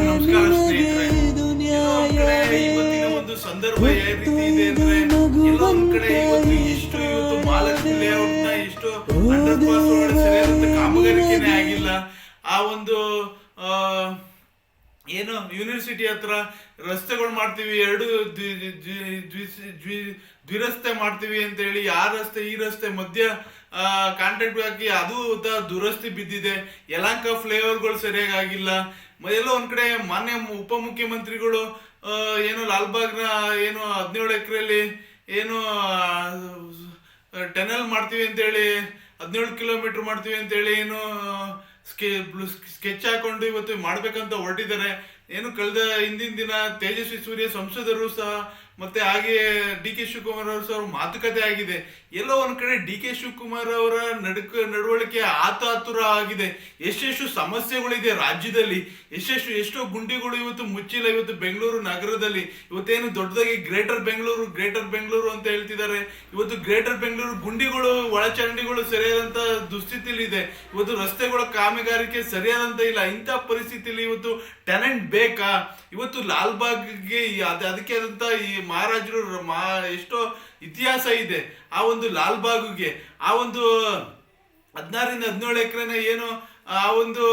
ನಮಸ್ಕಾರ ಸ್ನೇಹಿತರೆ. ಇವತ್ತಿನ ಒಂದು ಸಂದರ್ಭ ಯಾವ ರೀತಿ ಇದೆ ಅಂದ್ರೆ ಕಡೆ ಇವತ್ತು ಇಷ್ಟು ಇವತ್ತು ಮಹಾಲಕ್ಷ್ಮಿ ಲೇಔಟ್ನ ಇಷ್ಟು ಅಂಡರ್ ಪಾಸ್ ಒಳಗಡೆ ಸರಿಯಾದಂತ ಕಾಮಗಾರಿಕೆನೇ ಆಗಿಲ್ಲ. ಆ ಒಂದು ಏನು ಯೂನಿವರ್ಸಿಟಿ ಹತ್ರ ರಸ್ತೆಗಳು ಮಾಡ್ತೀವಿ ಎರಡು ದ್ವಿ- ದ್ವಿರಸ್ತೆ ಮಾಡ್ತೀವಿ ಅಂತ ಹೇಳಿ ಆ ರಸ್ತೆ ಈ ರಸ್ತೆ ಮಧ್ಯ ಕಾಂಟ್ರಾಕ್ಟ್ ಹಾಕಿ ಅದು ದುರಸ್ತಿ ಬಿದ್ದಿದೆ. ಯಲಾಂಕ ಫ್ಲೇವರ್ಗಳು ಸರಿಯಾಗಿ ಆಗಿಲ್ಲ ಮ- ಎಲ್ಲೋ ಒಂದ್ ಕಡೆ ಮಾನ್ಯ ಉಪಮುಖ್ಯಮಂತ್ರಿಗಳು ಏನು ಲಾಲ್ಬಾಗ್ನ ಏನು ಹದಿನೇಳು ಎಕರೆಯಲ್ಲಿ ಏನು ಟನಲ್ ಮಾಡ್ತೀವಿ ಅಂತೇಳಿ, ಹದಿನೇಳು ಕಿಲೋಮೀಟರ್ ಮಾಡ್ತೀವಿ ಅಂತೇಳಿ ಏನು, ಸ್ಕೆ ಸ್ಕೆಚ್ ಹಾಕೊಂಡು ಇವತ್ತು ಮಾಡ್ಬೇಕಂತ ಹೊರಟಿದ್ದಾರೆ. ಏನು ಕಳೆದ ಹಿಂದಿನ ದಿನ ತೇಜಸ್ವಿ ಸೂರ್ಯ ಸಂಸದರು ಸಹ ಮತ್ತೆ ಹಾಗೆ ಡಿ ಕೆ ಶಿವಕುಮಾರ್ ಅವರು ಸಹ ಮಾತುಕತೆ ಆಗಿದೆ. ಎಲ್ಲೋ ಒಂದ್ ಕಡೆ ಡಿ ಕೆ ಶಿವಕುಮಾರ್ ಅವರ ನಡಕ, ನಡವಳಿಕೆ ಆತಾತುರ ಆಗಿದೆ. ಎಷ್ಟೆಷ್ಟು ಸಮಸ್ಯೆಗಳಿದೆ ರಾಜ್ಯದಲ್ಲಿ. ಎಷ್ಟೆಷ್ಟು, ಎಷ್ಟೋ ಗುಂಡಿಗಳು ಇವತ್ತು ಮುಚ್ಚಿಲ್ಲ ಇವತ್ತು ಬೆಂಗಳೂರು ನಗರದಲ್ಲಿ. ಇವತ್ತೇನು ದೊಡ್ಡದಾಗಿ ಗ್ರೇಟರ್ ಬೆಂಗಳೂರು ಗ್ರೇಟರ್ ಬೆಂಗಳೂರು ಅಂತ ಹೇಳ್ತಿದ್ದಾರೆ. ಇವತ್ತು ಗ್ರೇಟರ್ ಬೆಂಗಳೂರು ಗುಂಡಿಗಳು, ಒಳಚರಂಡಿಗಳು ಸರಿಯಾದಂತ ದುಸ್ಥಿತಿಲಿ ಇದೆ ಇವತ್ತು ರಸ್ತೆಗಳ ಕಾಮಗಾರಿಕೆ ಸರಿಯಾದಂತ ಇಲ್ಲ. ಇಂಥ ಪರಿಸ್ಥಿತಿಲಿ ಇವತ್ತು ಟ್ಯಾಲೆಂಟ್ ಬೇಕಾ? ಇವತ್ತು ಲಾಲ್ಬಾಗ್ಗೆ ಅದಕ್ಕೆ ಆದಂತ ಈ ಮಹಾರಾಜರು ಮಾ ಎಷ್ಟೋ ಇತಿಹಾಸ ಇದೆ. ಆ ಒಂದು ಲಾಲ್ಬಾಗುಗೆ, ಆ ಒಂದು ಹದಿನಾರರಿಂದ ಹದಿನೇಳು ಎಕರೆನ ಏನು, ಆ ಒಂದು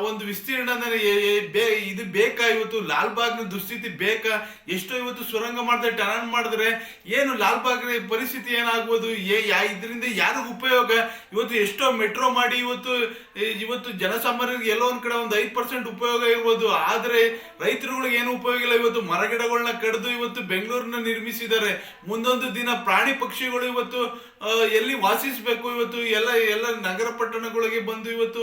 ಒಂದು ವಿಸ್ತೀರ್ಣ ಅಂದರೆ ಎ- ಬೇ- ಇದು ಬೇಕಾ ಇವತ್ತು? ಲಾಲ್ಬಾಗ್ನ ದುಸ್ಥಿತಿ ಬೇಕಾ? ಎಷ್ಟೋ ಇವತ್ತು ಸುರಂಗ ಮಾಡಿದ್ರೆ ಟನಲ್ ಮಾಡಿದ್ರೆ ಏನು ಲಾಲ್ಬಾಗ್ ಪರಿಸ್ಥಿತಿ ಏನಾಗ್ಬೋದು ಏ ಯಾ, ಇದರಿಂದ ಯಾರಿಗೂ ಉಪಯೋಗ? ಇವತ್ತು ಎಷ್ಟೋ ಮೆಟ್ರೋ ಮಾಡಿ ಇವತ್ತು ಇವತ್ತು ಜನಸಾಮಾನ್ಯರಿಗೆ ಎಲ್ಲೋ ಒಂದು ಕಡೆ ಒಂದು ಐದು ಪರ್ಸೆಂಟ್ ಉಪಯೋಗ ಇರ್ಬೋದು. ಆದರೆ ರೈತರುಗಳಿಗೆ ಏನು ಉಪಯೋಗ ಇಲ್ಲ. ಇವತ್ತು ಮರಗಿಡಗಳನ್ನ ಕಡಿದು ಇವತ್ತು ಬೆಂಗಳೂರನ್ನ ನಿರ್ಮಿಸಿದ್ದಾರೆ. ಮುಂದೊಂದು ದಿನ ಪ್ರಾಣಿ ಪಕ್ಷಿಗಳು ಇವತ್ತು ಎಲ್ಲಿ ವಾಸಿಸಬೇಕು? ಇವತ್ತು ಎಲ್ಲ ಎಲ್ಲ ನಗರ ಪಟ್ಟಣಗಳಿಗೆ ಬಂದು ಇವತ್ತು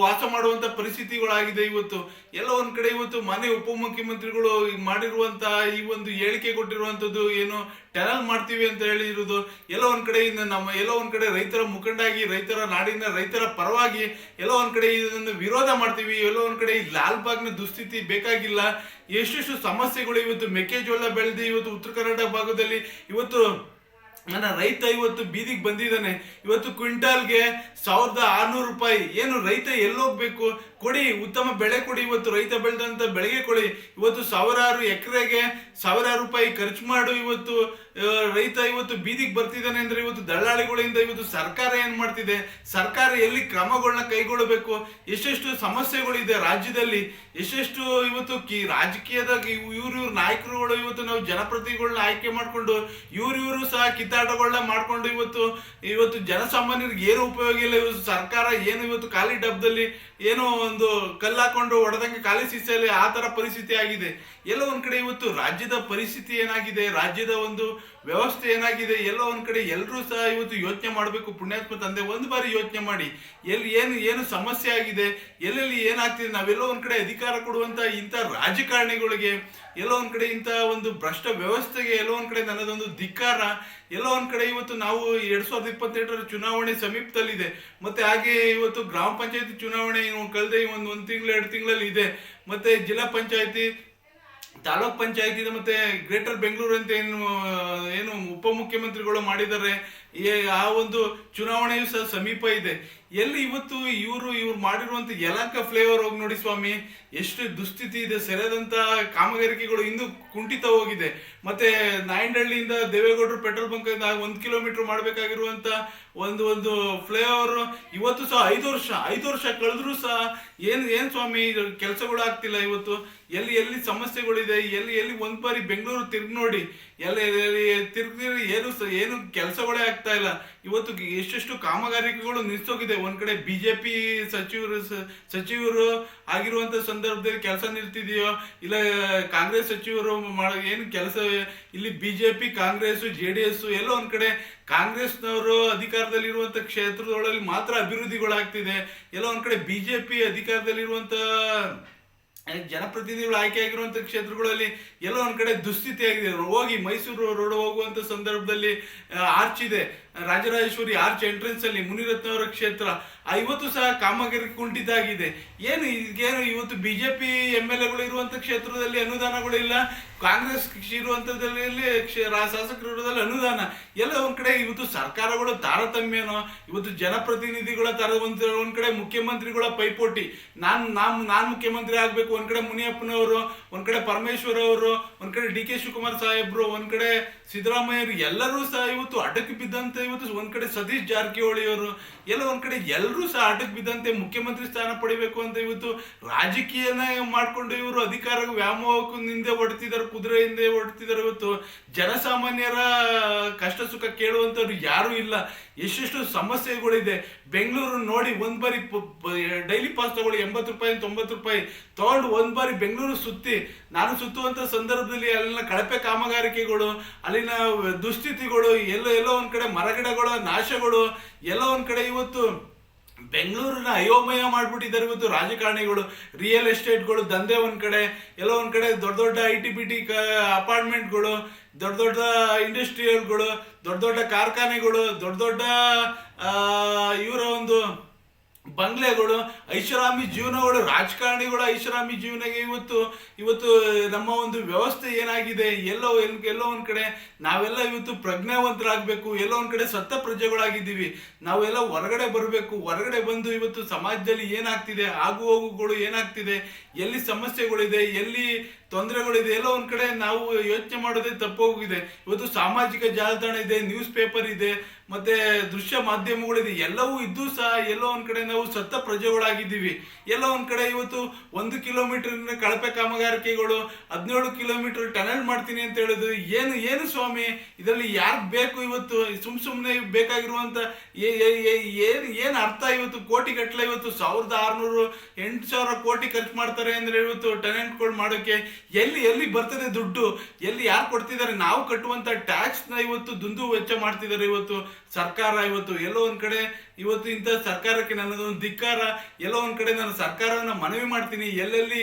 ವಾಸ ಮಾಡುವಂತ ಪರಿಸ್ಥಿತಿಗಳಾಗಿದೆ ಇವತ್ತು. ಎಲ್ಲ ಒಂದ್ ಕಡೆ ಇವತ್ತು ಮನೆ ಉಪಮುಖ್ಯಮಂತ್ರಿಗಳು ಮಾಡಿರುವಂತ ಈ ಒಂದು ಹೇಳಿಕೆ ಕೊಟ್ಟಿರುವಂತದ್ದು ಏನು ಟೆನಲ್ ಮಾಡ್ತೀವಿ ಅಂತ ಹೇಳಿರೋದು ಎಲ್ಲ ಒಂದ್ ಕಡೆಯಿಂದ ನಮ್ಮ ಎಲ್ಲ ಒಂದ್ ಕಡೆ ರೈತರ ಮುಖಂಡಾಗಿ, ರೈತರ ನಾಡಿನ ರೈತರ ಪರವಾಗಿ ಎಲ್ಲ ಒಂದ್ ಕಡೆ ಇದನ್ನು ವಿರೋಧ ಮಾಡ್ತೀವಿ. ಎಲ್ಲ ಒಂದ್ ಕಡೆ ಈ ಲಾಲ್ಬಾಗ್ನ ದುಸ್ಥಿತಿ ಬೇಕಾಗಿಲ್ಲ. ಎಷ್ಟೆಷ್ಟು ಸಮಸ್ಯೆಗಳು ಇವತ್ತು ಮೆಕ್ಕೆಜೋಳ ಬೆಳೆದು ಇವತ್ತು ಉತ್ತರ ಕರ್ನಾಟಕ ಭಾಗದಲ್ಲಿ ಇವತ್ತು ನನ್ನ ರೈತ ಇವತ್ತು ಬೀದಿಗೆ ಬಂದಿದ್ದಾನೆ. ಇವತ್ತು ಕ್ವಿಂಟಾಲ್ಗೆ ಸಾವಿರದ ಆರ್ನೂರು ರೂಪಾಯಿ. ಏನು ರೈತ ಎಲ್ಲೋಗ್ಬೇಕು? ಕೊಡಿ, ಉತ್ತಮ ಬೆಳೆ ಕೊಡಿ, ಇವತ್ತು ರೈತ ಬೆಳೆದಂತ ಬೆಳೆಗೆ ಕೊಡಿ. ಇವತ್ತು ಸಾವಿರಾರು ಎಕರೆಗೆ ಸಾವಿರಾರು ರೂಪಾಯಿ ಖರ್ಚು ಮಾಡು ಇವತ್ತು. ರೈತ ಇವತ್ತು ಬೀದಿಗೆ ಬರ್ತಿದ್ದಾನೆ ಅಂದ್ರೆ ಇವತ್ತು ದಳ್ಳಾಳಿಗಳಿಂದ ಇವತ್ತು ಸರ್ಕಾರ ಏನ್ ಮಾಡ್ತಿದೆ? ಸರ್ಕಾರ ಎಲ್ಲಿ ಕ್ರಮಗಳನ್ನ ಕೈಗೊಳ್ಳಬೇಕು? ಎಷ್ಟೆಷ್ಟು ಸಮಸ್ಯೆಗಳಿದೆ ರಾಜ್ಯದಲ್ಲಿ? ಎಷ್ಟೆಷ್ಟು ಇವತ್ತು ಕಿ ರಾಜಕೀಯದ ಇವ್ರ ಇವ್ರ ನಾಯಕರುಗಳು ಇವತ್ತು ನಾವು ಜನಪ್ರತಿನಿಧಿಗಳನ್ನ ಆಯ್ಕೆ ಮಾಡ್ಕೊಂಡು ಇವರು ಸಹ ಕಿತ್ತಾಟಗಳನ್ನ ಮಾಡ್ಕೊಂಡು ಇವತ್ತು ಇವತ್ತು ಜನಸಾಮಾನ್ಯರಿಗೆ ಏನು ಉಪಯೋಗ ಇಲ್ಲ. ಇವತ್ತು ಸರ್ಕಾರ ಏನು ಇವತ್ತು ಖಾಲಿ ಡಬ್ಬದಲ್ಲಿ ಏನೋ ಒಂದು ಕಲ್ಲಾಕೊಂಡು ಹೊಡೆದಂಗೆ ಖಾಲಿ ಸೀಸೆಯಲ್ಲಿ ಆ ತರ ಪರಿಸ್ಥಿತಿ ಆಗಿದೆ. ಎಲ್ಲ ಒಂದು ಕಡೆ ಇವತ್ತು ರಾಜ್ಯದ ಪರಿಸ್ಥಿತಿ ಏನಾಗಿದೆ, ರಾಜ್ಯದ ಒಂದು ವ್ಯವಸ್ಥೆ ಏನಾಗಿದೆ, ಎಲ್ಲ ಒಂದು ಕಡೆ ಎಲ್ಲರೂ ಸಹ ಇವತ್ತು ಯೋಚನೆ ಮಾಡಬೇಕು. ಪುಣ್ಯಾತ್ಮ ತಂದೆ ಒಂದು ಬಾರಿ ಯೋಚನೆ ಮಾಡಿ, ಎಲ್ಲಿ ಏನು ಏನು ಸಮಸ್ಯೆ ಆಗಿದೆ, ಎಲ್ಲೆಲ್ಲಿ ಏನಾಗ್ತಿದೆ, ನಾವೆಲ್ಲೋ ಒಂದು ಕಡೆ ಅಧಿಕಾರ ಕೊಡುವಂತ ಇಂಥ ರಾಜಕಾರಣಿಗಳಿಗೆ, ಎಲ್ಲೋ ಒಂದು ಕಡೆ ಇಂಥ ಒಂದು ಭ್ರಷ್ಟ ವ್ಯವಸ್ಥೆಗೆ, ಎಲ್ಲೋ ಒಂದು ಕಡೆ ನನ್ನದೊಂದು ಧಿಕ್ಕಾರ, ಎಲ್ಲೋ ಒಂದು ಕಡೆ ಇವತ್ತು ನಾವು ಎರಡು ಸಾವಿರದ ಇಪ್ಪತ್ತೆಂಟರ ಚುನಾವಣೆ ಸಮೀಪದಲ್ಲಿದೆ. ಮತ್ತೆ ಹಾಗೆ ಇವತ್ತು ಗ್ರಾಮ ಪಂಚಾಯತಿ ಚುನಾವಣೆ ಕಳೆದ ಒಂದು ಒಂದು ತಿಂಗಳು, ಎರಡು ತಿಂಗಳಲ್ಲಿ ಇದೆ. ಮತ್ತೆ ಜಿಲ್ಲಾ ಪಂಚಾಯತಿ ತಾಲೂಕ್ ಪಂಚಾಯತಿ ಮತ್ತೆ ಗ್ರೇಟರ್ ಬೆಂಗಳೂರು ಅಂತ ಏನು ಏನು ಉಪಮುಖ್ಯಮಂತ್ರಿಗಳು ಮಾಡಿದ್ದಾರೆ. ಆ ಒಂದು ಚುನಾವಣೆಯು ಸಹ ಸಮೀಪ ಇದೆ. ಎಲ್ಲಿ ಇವತ್ತು ಇವರು ಇವ್ರು ಮಾಡಿರುವಂತ ಯಲಂಕ ಫ್ಲೇವರ್ ಹೋಗಿ ನೋಡಿ ಸ್ವಾಮಿ, ಎಷ್ಟು ದುಸ್ಥಿತಿ ಇದೆ. ಸೆರೆದಂತ ಕಾಮಗಾರಿಕೆಗಳು ಇಂದು ಕುಂಠಿತ ಹೋಗಿದೆ. ಮತ್ತೆ ನಾಯಂಡಹಳ್ಳಿಯಿಂದ ದೇವೇಗೌಡರು ಪೆಟ್ರೋಲ್ ಬಂಕ್ ಒಂದು ಕಿಲೋಮೀಟರ್ ಮಾಡಬೇಕಾಗಿರುವಂತ ಒಂದು ಒಂದು ಫ್ಲೇವರ್ ಇವತ್ತು ಸಹ ಐದು ವರ್ಷ ಐದು ವರ್ಷ ಕಳೆದ್ರು ಸಹ ಏನ್ ಏನ್ ಸ್ವಾಮಿ ಕೆಲಸಗಳು ಆಗ್ತಿಲ್ಲ ಇವತ್ತು. ಎಲ್ಲಿ ಎಲ್ಲಿ ಸಮಸ್ಯೆಗಳಿದೆ, ಎಲ್ಲಿ ಎಲ್ಲಿ ಒಂದ್ ಬಾರಿ ಬೆಂಗಳೂರು ತಿರ್ಗಿ ನೋಡಿ ಎಲ್ಲಿ ಎಲ್ಲಿ ತಿರ್ಗಿ ಏನು ಏನು ಕೆಲಸಗಳೇ ಆಗ್ತಾ ಇಲ್ಲ. ಇವತ್ತು ಎಷ್ಟೆಷ್ಟು ಕಾಮಗಾರಿಕೆಗಳು ನಿಲ್ಸೋಗಿದೆ. ಒಂದ್ ಕಡೆ ಬಿಜೆಪಿ ಸಚಿವರು ಸಚಿವರು ಆಗಿರುವಂತ ಸಂದರ್ಭದಲ್ಲಿ ಕೆಲಸ ನಿಲ್ತಿದೆಯೋ, ಇಲ್ಲ, ಕಾಂಗ್ರೆಸ್ ಸಚಿವರು ಮಾಡೋ ಏನು ಕೆಲಸ, ಇಲ್ಲಿ BJP Congress J D S ಎಲ್ಲೋ ಒಂದ್ ಕಡೆ ಕಾಂಗ್ರೆಸ್ನವರು ಅಧಿಕಾರದಲ್ಲಿರುವಂತ ಕ್ಷೇತ್ರದೊಳಗೆ ಮಾತ್ರ ಅಭಿವೃದ್ಧಿಗಳಾಗ್ತಿದೆ. ಎಲ್ಲೋ ಒಂದ್ ಕಡೆ ಬಿಜೆಪಿ ಅಧಿಕಾರದಲ್ಲಿರುವಂತ ಜನಪ್ರತಿನಿಧಿಗಳು ಆಯ್ಕೆ ಆಗಿರುವಂತ ಕ್ಷೇತ್ರಗಳಲ್ಲಿ ಎಲ್ಲೋ ಒಂದ್ ಕಡೆ ದುಸ್ಥಿತಿ ಆಗಿದೆ ಹೋಗಿ ಮೈಸೂರು ರೋಡ್ ಹೋಗುವಂತ ಸಂದರ್ಭದಲ್ಲಿ ಆರ್ಚ್ ಇದೆ. ರಾಜರಾಜೇಶ್ವರಿ ಆರ್ಚ್ ಎಂಟ್ರೆನ್ಸ್ ಅಲ್ಲಿ ಮುನಿರತ್ನ ಅವರ ಕ್ಷೇತ್ರ ಇವತ್ತು ಸಹ ಕಾಮಗಾರಿ ಕುಂಠಿತಾಗಿದೆ ಏನು ಈಗೇನು ಇವತ್ತು ಬಿಜೆಪಿ ಎಂ ಎಲ್ ಎಗಳು ಇರುವಂತ ಕ್ಷೇತ್ರದಲ್ಲಿ ಅನುದಾನಗಳಿಲ್ಲ ಕಾಂಗ್ರೆಸ್ ಇರುವಂತದಲ್ಲಿ ಶಾಸಕರು ಇರೋದ್ರಲ್ಲಿ ಅನುದಾನ. ಎಲ್ಲ ಒಂದ್ ಕಡೆ ಇವತ್ತು ಸರ್ಕಾರಗಳು ತಾರತಮ್ಯನೋ, ಇವತ್ತು ಜನಪ್ರತಿನಿಧಿಗಳ ತರ ಒಂದ್ ಕಡೆ ಮುಖ್ಯಮಂತ್ರಿಗಳ ಪೈಪೋಟಿ. ನಾನ್ ನಾನು ನಾನ್ ಮುಖ್ಯಮಂತ್ರಿ ಆಗ್ಬೇಕು, ಒಂದ್ ಕಡೆ ಮುನಿಯಪ್ಪನವರು, ಒಂದ್ ಕಡೆ ಪರಮೇಶ್ವರ್ ಅವರು ಒಂದ್ ಕಡೆ ಡಿ ಕೆ ಶಿವಕುಮಾರ್ ಸಾಹೇಬ್ರು, ಒಂದ್ ಕಡೆ ಸಿದ್ದರಾಮಯ್ಯರು, ಎಲ್ಲರೂ ಸಹ ಇವತ್ತು ಅಟಕ್ ಇವತ್ತು ಒಂದ್ ಕಡೆ ಸತೀಶ್ ಜಾರಕಿಹೊಳಿ ಅವರು, ಎಲ್ಲ ಒಂದ್ ಕಡೆ ಎಲ್ಲರೂ ಸಹ ಆಟಕ್ಕೆ ಬಿದ್ದಂತೆ ಮುಖ್ಯಮಂತ್ರಿ ಸ್ಥಾನ ಪಡಿಬೇಕು ಅಂತ ಇವತ್ತು ರಾಜಕೀಯನ ಮಾಡ್ಕೊಂಡು ಇವರು ಅಧಿಕಾರ ವ್ಯಾಮೋಹಕ್ಕೂ ಹಿಂದೆ ಹೊಡ್ತಿದ್ದಾರೆ ಕುದುರೆ ಹಿಂದೆ ಹೊಡ್ತಿದ್ದಾರೆ ಇವತ್ತು. ಜನಸಾಮಾನ್ಯರ ಕಷ್ಟ ಸುಖ ಕೇಳುವಂತವ್ರು ಯಾರು ಇಲ್ಲ. ಎಷ್ಟೆಷ್ಟು ಸಮಸ್ಯೆಗಳಿದೆ. ಬೆಂಗಳೂರು ನೋಡಿ ಒಂದ್ ಬಾರಿ ಡೈಲಿ ಪಾಸ್ ತಗೊಳ್ಳಿ, ಎಂಬತ್ತು ರೂಪಾಯಿ, ತೊಂಬತ್ತು ರೂಪಾಯಿ. ತಗೊಂಡು ಒಂದ್ ಬಾರಿ ಬೆಂಗಳೂರು ಸುತ್ತಿ, ನಾನು ಸುತ್ತುವಂತ ಸಂದರ್ಭದಲ್ಲಿ ಅಲ್ಲಿನ ಕಳಪೆ ಕಾಮಗಾರಿಕೆಗಳು, ಅಲ್ಲಿನ ದುಸ್ಥಿತಿಗಳು, ಎಲ್ಲೋ ಎಲ್ಲೋ ಒಂದ್ ಕಡೆ ಮರಗಿಡಗಳ ನಾಶಗಳು, ಎಲ್ಲ ಒಂದ್ ಕಡೆ ಇವತ್ತು ಬೆಂಗಳೂರಿನ ಅಯೋಮಯ ಮಾಡ್ಬಿಟ್ಟಿದ್ದಾರೆ ಇವತ್ತು ರಾಜಕಾರಣಿಗಳು ರಿಯಲ್ ಎಸ್ಟೇಟ್ಗಳು ದಂಧೆ ಒಂದು ಕಡೆ, ಎಲ್ಲ ಒಂದ್ ಕಡೆ ದೊಡ್ಡ ದೊಡ್ಡ ಐ ಟಿ ಬಿ ಟಿ ಅಪಾರ್ಟ್ಮೆಂಟ್ಗಳು ದೊಡ್ಡ ದೊಡ್ಡ ಇಂಡಸ್ಟ್ರಿಯಲ್ಗಳು ದೊಡ್ಡ ದೊಡ್ಡ ಕಾರ್ಖಾನೆಗಳು, ದೊಡ್ಡ ದೊಡ್ಡ ಇವರ ಒಂದು ಬಂಗ್ಲೆಗಳು, ಐಷಾರಾಮಿ ಜೀವನಗಳು, ರಾಜಕಾರಣಿಗಳು ಐಷಾರಾಮಿ ಜೀವನಗೆ ಇವತ್ತು ಇವತ್ತು ನಮ್ಮ ಒಂದು ವ್ಯವಸ್ಥೆ ಏನಾಗಿದೆ, ಎಲ್ಲೋ ಎಲ್- ಎಲ್ಲೋ ಒಂದು ಕಡೆ ನಾವೆಲ್ಲ ಇವತ್ತು ಪ್ರಜ್ಞಾವಂತರಾಗಬೇಕು, ಎಲ್ಲೋ ಒಂದು ಕಡೆ ಸತ್ತ ಪ್ರಜೆಗಳಾಗಿದ್ದೀವಿ. ನಾವೆಲ್ಲ ಹೊರಗಡೆ ಬರಬೇಕು, ಹೊರಗಡೆ ಬಂದು ಇವತ್ತು ಸಮಾಜದಲ್ಲಿ ಏನಾಗ್ತಿದೆ, ಆಗು ಹೋಗುಗಳು ಏನಾಗ್ತಿದೆ, ಎಲ್ಲಿ ಸಮಸ್ಯೆಗಳಿದೆ, ಎಲ್ಲಿ ತೊಂದರೆಗಳಿದೆ, ಎಲ್ಲೋ ಒಂದು ಕಡೆ ನಾವು ಯೋಚನೆ ಮಾಡೋದೇ ತಪ್ಪೋಗಿದೆ. ಇವತ್ತು ಸಾಮಾಜಿಕ ಜಾಲತಾಣ ಇದೆ, ನ್ಯೂಸ್ ಪೇಪರ್ ಇದೆ ಮತ್ತೆ ದೃಶ್ಯ ಮಾಧ್ಯಮಗಳಿದೆ. ಎಲ್ಲವೂ ಇದ್ದು ಸಹ ಎಲ್ಲೋ ಒಂದ್ ಕಡೆ ನಾವು ಸತ್ತ ಪ್ರಜೆಗಳಾಗಿದ್ದೀವಿ. ಎಲ್ಲೋ ಒಂದ್ ಕಡೆ ಇವತ್ತು ಒಂದು ಕಿಲೋಮೀಟರ್ ಕಳಪೆ ಕಾಮಗಾರಿಕೆಗಳು, ಹದಿನೇಳು ಕಿಲೋಮೀಟರ್ ಟನಲ್ ಮಾಡ್ತೀನಿ ಅಂತ ಹೇಳುದು. ಏನು ಏನು ಸ್ವಾಮಿ? ಇದರಲ್ಲಿ ಯಾರು ಬೇಕು ಇವತ್ತು? ಸುಮ್ ಸುಮ್ಮನೆ ಏ- ಏನ್ ಏನ್ ಅರ್ಥ ಇವತ್ತು? ಕೋಟಿ ಗಟ್ಟಲೆ ಇವತ್ತು ಸಾವಿರದ ಆರ್ನೂರು, ಎಂಟು ಸಾವಿರ ಕೋಟಿ ಖರ್ಚು ಮಾಡ್ತಾರೆ ಅಂದ್ರೆ ಇವತ್ತು ಟೆನೆಂಟ್ಗಳು ಮಾಡೋಕೆ ಎಲ್ಲಿ ಎಲ್ಲಿ ಬರ್ತದೆ ದುಡ್ಡು? ಎಲ್ಲಿ ಯಾರು ಕೊಡ್ತಿದ್ದಾರೆ? ನಾವು ಕಟ್ಟುವಂತ ಟ್ಯಾಕ್ಸ್ನ ಇವತ್ತು ದುಂದು ವೆಚ್ಚ ಮಾಡ್ತಿದ್ದಾರೆ ಇವತ್ತು. ಸರ್ಕಾರ ಇವತ್ತು ಎಲ್ಲೋ ಒಂದ್ ಕಡೆ, ಇವತ್ತು ಇಂಥ ಸರ್ಕಾರಕ್ಕೆ ನನ್ನದೊಂದು ಧಿಕ್ಕಾರ, ಎಲ್ಲೋ ಒಂದ್ ಕಡೆ ನಾನು ಸರ್ಕಾರವನ್ನ ಮನವಿ ಮಾಡ್ತೀನಿ, ಎಲ್ಲೆಲ್ಲಿ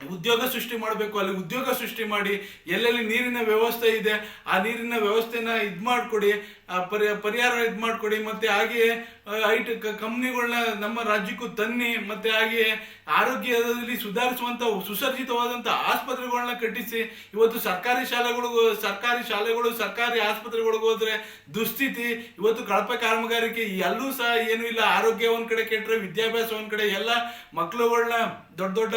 ಉದ್ಯೋಗ ಸೃಷ್ಟಿ ಮಾಡಬೇಕು, ಅಲ್ಲಿ ಉದ್ಯೋಗ ಸೃಷ್ಟಿ ಮಾಡಿ, ಎಲ್ಲೆಲ್ಲಿ ನೀರಿನ ವ್ಯವಸ್ಥೆ ಇದೆ, ಆ ನೀರಿನ ವ್ಯವಸ್ಥೆನ ಇದ್ ಮಾಡ್ಕೊಡಿ ಪರಿ, ಪರಿಹಾರ ಇದು ಮಾಡಿಕೊಡಿ, ಮತ್ತೆ ಹಾಗೆಯೇ ಐಟ್ ಕಂಪ್ನಿಗಳನ್ನ ನಮ್ಮ ರಾಜ್ಯಕ್ಕೂ ತನ್ನಿ, ಮತ್ತೆ ಹಾಗೆಯೇ ಆರೋಗ್ಯದಲ್ಲಿ ಸುಧಾರಿಸುವಂಥ ಸುಸರ್ಜಿತವಾದಂಥ ಆಸ್ಪತ್ರೆಗಳನ್ನ ಕಟ್ಟಿಸಿ, ಇವತ್ತು ಸರ್ಕಾರಿ ಶಾಲೆಗಳು ಸರ್ಕಾರಿ ಶಾಲೆಗಳು, ಸರ್ಕಾರಿ ಆಸ್ಪತ್ರೆಗಳಿಗೆ ಹೋದ್ರೆ ದುಸ್ಥಿತಿ. ಇವತ್ತು ಕಳಪೆ ಕಾಮಗಾರಿಕೆ ಎಲ್ಲೂ ಸಹ ಏನೂ ಇಲ್ಲ. ಆರೋಗ್ಯ ಒಂದು ಕಡೆ ಕೆಟ್ಟರೆ ವಿದ್ಯಾಭ್ಯಾಸ ಒಂದು ಕಡೆ ಎಲ್ಲ ಮಕ್ಳುಗಳನ್ನ ದೊಡ್ಡ ದೊಡ್ಡ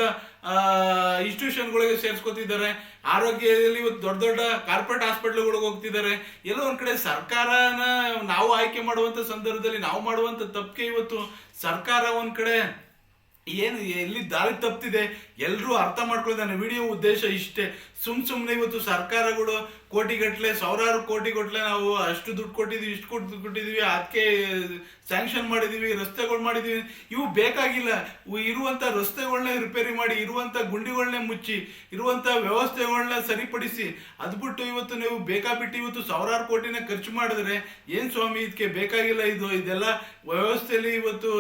ಇನ್ಸ್ಟಿಟ್ಯೂಷನ್ಗಳಿಗೆ ಸೇರಿಸ್ಕೊತಿದ್ದಾರೆ. ಆರೋಗ್ಯದಲ್ಲಿ ಇವತ್ತು ದೊಡ್ಡ ದೊಡ್ಡ ಕಾರ್ಪೊರೇಟ್ ಹಾಸ್ಪಿಟ್ಲ್ಗಳಿಗೆ ಹೋಗ್ತಿದ್ದಾರೆ. ಎಲ್ಲೋ ಒಂದು ಕಡೆ ಸರ್ಕಾರನ ನಾವು ಆಯ್ಕೆ ಮಾಡುವಂತ ಸಂದರ್ಭದಲ್ಲಿ ನಾವು ಮಾಡುವಂತ ತಪ್ಪಿಗೆ ಇವತ್ತು ಸರ್ಕಾರ ಒಂದು ಕಡೆ ಏನು ಎಲ್ಲಿ ದಾರಿ ತಪ್ಪಿದೆ ಎಲ್ಲರೂ ಅರ್ಥ ಮಾಡ್ಕೊಳ್ತಾನೆ ವಿಡಿಯೋ ಉದ್ದೇಶ ಇಷ್ಟೇ. ಸುಮ್ ಸುಮ್ಮನೆ ಇವತ್ತು ಸರ್ಕಾರಗಳು ಕೋಟಿಗಟ್ಟಲೆ ಸಾವಿರಾರು ಕೋಟಿ ಗಟ್ಟಲೆ ನಾವು ಅಷ್ಟು ದುಡ್ಡು ಕೊಟ್ಟಿದ್ವಿ, ಇಷ್ಟು ಕೊಟ್ಟು ಕೊಟ್ಟಿದೀವಿ, ಅದಕ್ಕೆ ಸ್ಯಾಂಕ್ಷನ್ ಮಾಡಿದೀವಿ, ರಸ್ತೆಗಳು ಮಾಡಿದೀವಿ. ಇವು ಬೇಕಾಗಿಲ್ಲ. ಇರುವಂತ ರಸ್ತೆಗಳನ್ನ ರಿಪೇರಿ ಮಾಡಿ, ಇರುವಂತ ಗುಂಡಿಗಳನ್ನೇ ಮುಚ್ಚಿ, ಇರುವಂತ ವ್ಯವಸ್ಥೆಗಳನ್ನ ಸರಿಪಡಿಸಿ, ಅದು ಬಿಟ್ಟು ಇವತ್ತು ನೀವು ಬೇಕಾಬಿಟ್ಟು ಇವತ್ತು ಸಾವಿರಾರು ಕೋಟಿನ ಖರ್ಚು ಮಾಡಿದ್ರೆ ಏನು ಸ್ವಾಮಿ ಇದಕ್ಕೆ ಬೇಕಾಗಿಲ್ಲ ಇದು? ಇದೆಲ್ಲ ವ್ಯವಸ್ಥೆಯಲ್ಲಿ ಇವತ್ತು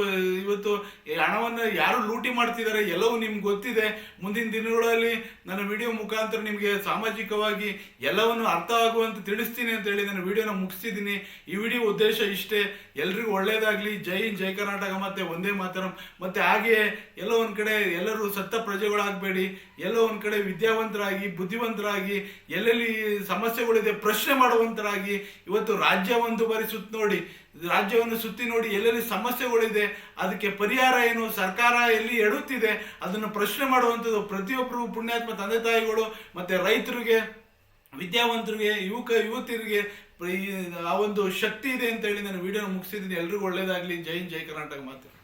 ಇವತ್ತು ಹಣವನ್ನ ಯಾರು ಲೂಟಿ ಮಾಡ್ತಿದ್ದಾರೆ ಎಲ್ಲವೂ ನಿಮ್ಗೆ ಗೊತ್ತಿದೆ. ಮುಂದಿನ ದಿನಗಳಲ್ಲಿ ನನ್ನ ವಿಡಿಯೋ ಮುಖಾಂತರ ನಿಮಗೆ ಸಾಮಾಜಿಕವಾಗಿ ಎಲ್ಲವನ್ನು ಅರ್ಥ ಆಗುವಂತ ತಿಳಿಸ್ತೀನಿ ಅಂತ ಹೇಳಿ ನಾನು ವಿಡಿಯೋನ ಮುಗಿಸಿದ್ದೀನಿ ಈ ವಿಡಿಯೋ ಉದ್ದೇಶ ಇಷ್ಟೇ. ಎಲ್ರಿಗೂ ಒಳ್ಳೇದಾಗಲಿ. ಜೈ ಹಿಂದ್, ಜೈ ಕರ್ನಾಟಕ ಮತ್ತೆ ಒಂದೇ ಮಾತರಂ. ಮತ್ತೆ ಹಾಗೆಯೇ ಎಲ್ಲ ಒಂದು ಕಡೆ ಎಲ್ಲರೂ ಸತ್ತ ಪ್ರಜೆಗಳಾಗಬೇಡಿ. ಎಲ್ಲ ಒಂದು ಕಡೆ ವಿದ್ಯಾವಂತರಾಗಿ, ಬುದ್ಧಿವಂತರಾಗಿ, ಎಲ್ಲೆಲ್ಲಿ ಸಮಸ್ಯೆಗಳಿದೆ ಪ್ರಶ್ನೆ ಮಾಡುವಂತರಾಗಿ ಇವತ್ತು ರಾಜ್ಯ ಒಂದು ಬಾರಿ ನೋಡಿ. ರಾಜ್ಯವನ್ನು ಸುತ್ತಿ ನೋಡಿ ಎಲ್ಲೆಲ್ಲಿ ಸಮಸ್ಯೆಗಳಿದೆ, ಅದಕ್ಕೆ ಪರಿಹಾರ ಏನು, ಸರ್ಕಾರ ಎಲ್ಲಿ ಎಡುತ್ತಿದೆ, ಅದನ್ನು ಪ್ರಶ್ನೆ ಮಾಡುವಂಥದ್ದು ಪ್ರತಿಯೊಬ್ಬರು ಪುಣ್ಯಾತ್ಮ ತಂದೆ ತಾಯಿಗಳು, ಮತ್ತು ರೈತರಿಗೆ, ವಿದ್ಯಾವಂತರಿಗೆ, ಯುವಕ, ಯುವತಿಯರಿಗೆ ಆ ಒಂದು ಶಕ್ತಿ ಇದೆ ಅಂತ ಹೇಳಿ ನಾನು ವಿಡಿಯೋ ಮುಗಿಸಿದ್ದೀನಿ. ಎಲ್ರಿಗೂ ಒಳ್ಳೇದಾಗಲಿ. ಜೈ ಹಿಂದ್, ಜೈ ಕರ್ನಾಟಕ ಮಾತು.